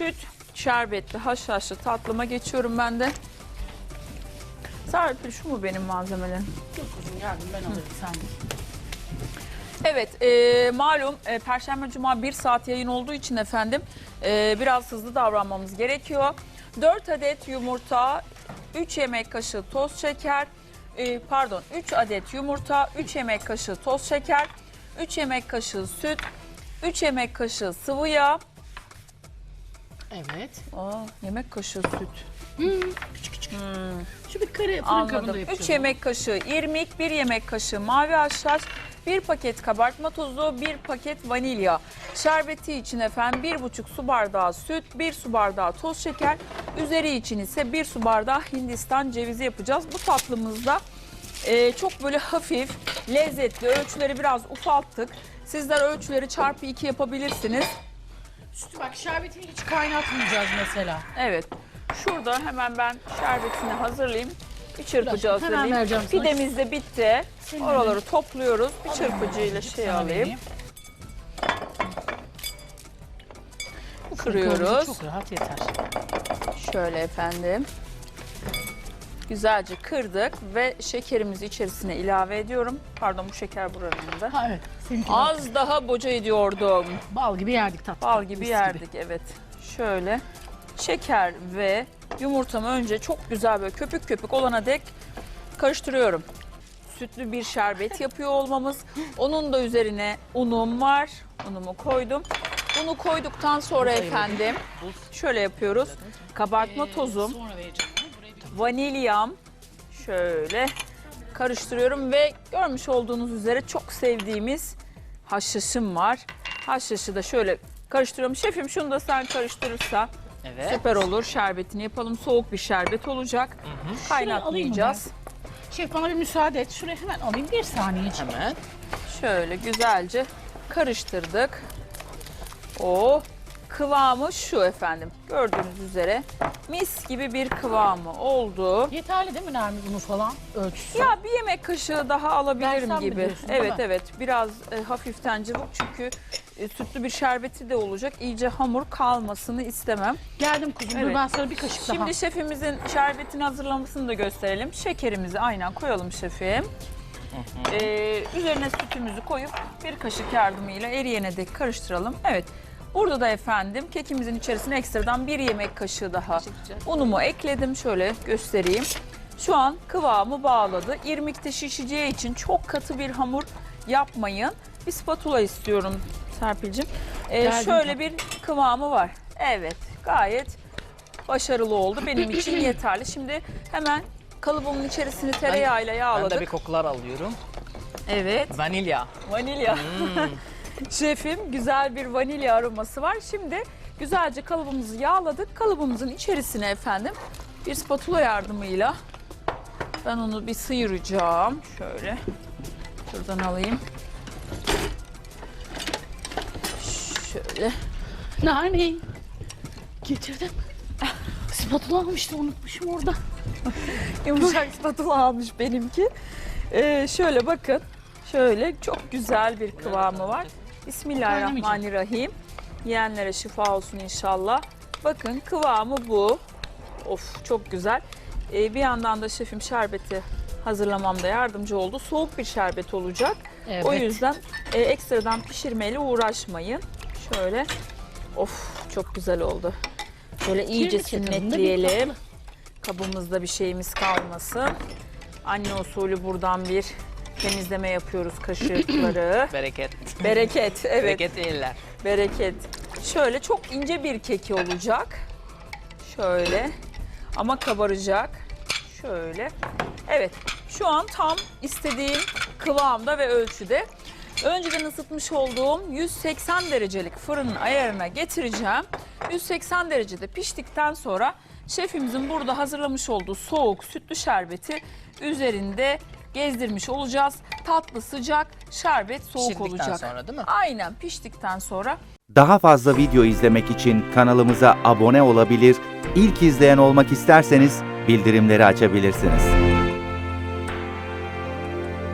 süt, şerbetli haşhaşlı tatlıma geçiyorum ben de. Serpil şu mu benim malzemelerim? Dur kuzum yardım ben alırım sen. Evet, e, malum e, Perşembe Cuma 1 saat yayın olduğu için efendim e, biraz hızlı davranmamız gerekiyor. 4 adet yumurta, 3 yemek kaşığı toz şeker, e, pardon 3 adet yumurta, 3 yemek kaşığı toz şeker, 3 yemek kaşığı süt, 3 yemek kaşığı sıvı yağ, Evet. Aa, yemek kaşığı süt. Küçük küçük. Şu bir kare fırın kabında yapacağım. 3 yemek kaşığı irmik, 1 yemek kaşığı mavi haşhaş, 1 paket kabartma tozu, 1 paket vanilya. Şerbeti için efendim 1,5 su bardağı süt, 1 su bardağı toz şeker. Üzeri için ise 1 su bardağı Hindistan cevizi yapacağız. Bu tatlımızda e, çok böyle hafif, lezzetli ölçüleri biraz ufalttık. Sizler ölçüleri çarpı 2 yapabilirsiniz. Sütü bak şerbetini hiç kaynatmayacağız mesela. Evet. Şurada hemen ben şerbetini hazırlayayım. Bir çırpıcı Biraz hemen hazırlayayım. vereceğim sana. Pidemiz de bitti. Senin Oraları topluyoruz. Bir çırpıcıyla şey sana alayım. vereyim. Bu Kırıyoruz. Çok rahat yeter. Şöyle efendim. Güzelce kırdık ve şekerimizi içerisine ilave ediyorum. Pardon bu şeker buranın da. Ha evet. Seninki Az daha boca ediyordum. bal gibi yerdik tatlı. Bal gibi Mis yerdik evet. Şöyle şeker ve yumurtamı önce çok güzel böyle köpük köpük olana dek karıştırıyorum. Sütlü bir şerbet yapıyor olmamız. Onun da üzerine unum var. Unumu koydum. Unu koyduktan sonra efendim şöyle yapıyoruz. Kabartma Ee, tozum, Sonra vereceğim. Vanilyam şöyle karıştırıyorum ve görmüş olduğunuz üzere çok sevdiğimiz haşhaşım var. Haşhaşı da şöyle karıştırıyorum. Şefim şunu da sen karıştırırsan Evet. süper olur. Şerbetini yapalım. Soğuk bir şerbet olacak. Kaynatmayacağız. Şef bana bir müsaade et. Şuraya hemen alayım bir saniye. Hemen. Şöyle güzelce karıştırdık. O kıvamı şu efendim. Gördüğünüz üzere mis gibi bir kıvamı oldu. Yeterli değil mi Nermin unu falan ölçüsü? Ya bir yemek kaşığı daha alabilirim Versem mi gibi. diyorsun, değil Evet mi? evet biraz e, hafiften cıvık çünkü e, sütlü bir şerbeti de olacak. İyice hamur kalmasını istemem. Geldim kuzum. Dur Evet. ben sana bir kaşık daha. Şimdi şefimizin şerbetini hazırlamasını da gösterelim. Şekerimizi aynen koyalım şefim. Ee, üzerine sütümüzü koyup bir kaşık yardımıyla eriyene dek karıştıralım. Evet. Burada da efendim kekimizin içerisine ekstradan bir yemek kaşığı daha unumu ekledim. Şöyle göstereyim. Şu an kıvamı bağladı. İrmikte şişeceği için çok katı bir hamur yapmayın. Bir spatula istiyorum Serpil'cim. Ee, Geldim şöyle bir kıvamı var. Evet gayet başarılı oldu. Benim için yeterli. Şimdi hemen kalıbımın içerisini tereyağıyla Ben yağladık. de bir kokular alıyorum. Evet. Vanilya. Vanilya. Şefim güzel bir vanilya aroması var. Şimdi güzelce kalıbımızı yağladık. Kalıbımızın içerisine efendim bir spatula yardımıyla ben onu bir sıyıracağım. Şöyle şuradan alayım. Şöyle. Nermin. Getirdim. Spatula almıştı unutmuşum orada. Yumuşak spatula almış benimki. Ee, şöyle bakın. Şöyle çok güzel bir kıvamı var. Bismillahirrahmanirrahim. Yiyenlere şifa olsun inşallah. Bakın kıvamı bu. Of çok güzel. Ee, bir yandan da şefim şerbeti hazırlamamda yardımcı oldu. Soğuk bir şerbet olacak. Evet. O yüzden e, ekstradan pişirmeyle uğraşmayın. Şöyle. Of çok güzel oldu. Böyle iyice sünnetleyelim. Kabımızda bir şeyimiz kalmasın. Anne usulü buradan bir temizleme yapıyoruz kaşıkları. Bereket. Bereket, evet. Bereket değiller. Bereket. Şöyle çok ince bir keki olacak. Şöyle. Ama kabaracak. Şöyle. Evet. Şu an tam istediğim kıvamda ve ölçüde. Önceden ısıtmış olduğum 180 derecelik fırının ayarına getireceğim. 180 derecede piştikten sonra şefimizin burada hazırlamış olduğu soğuk sütlü şerbeti üzerinde gezdirmiş olacağız. Tatlı sıcak, şerbet soğuk Pişirdikten olacak. sonra değil mi? Aynen piştikten sonra Daha fazla video izlemek için kanalımıza abone olabilir, ilk izleyen olmak isterseniz bildirimleri açabilirsiniz.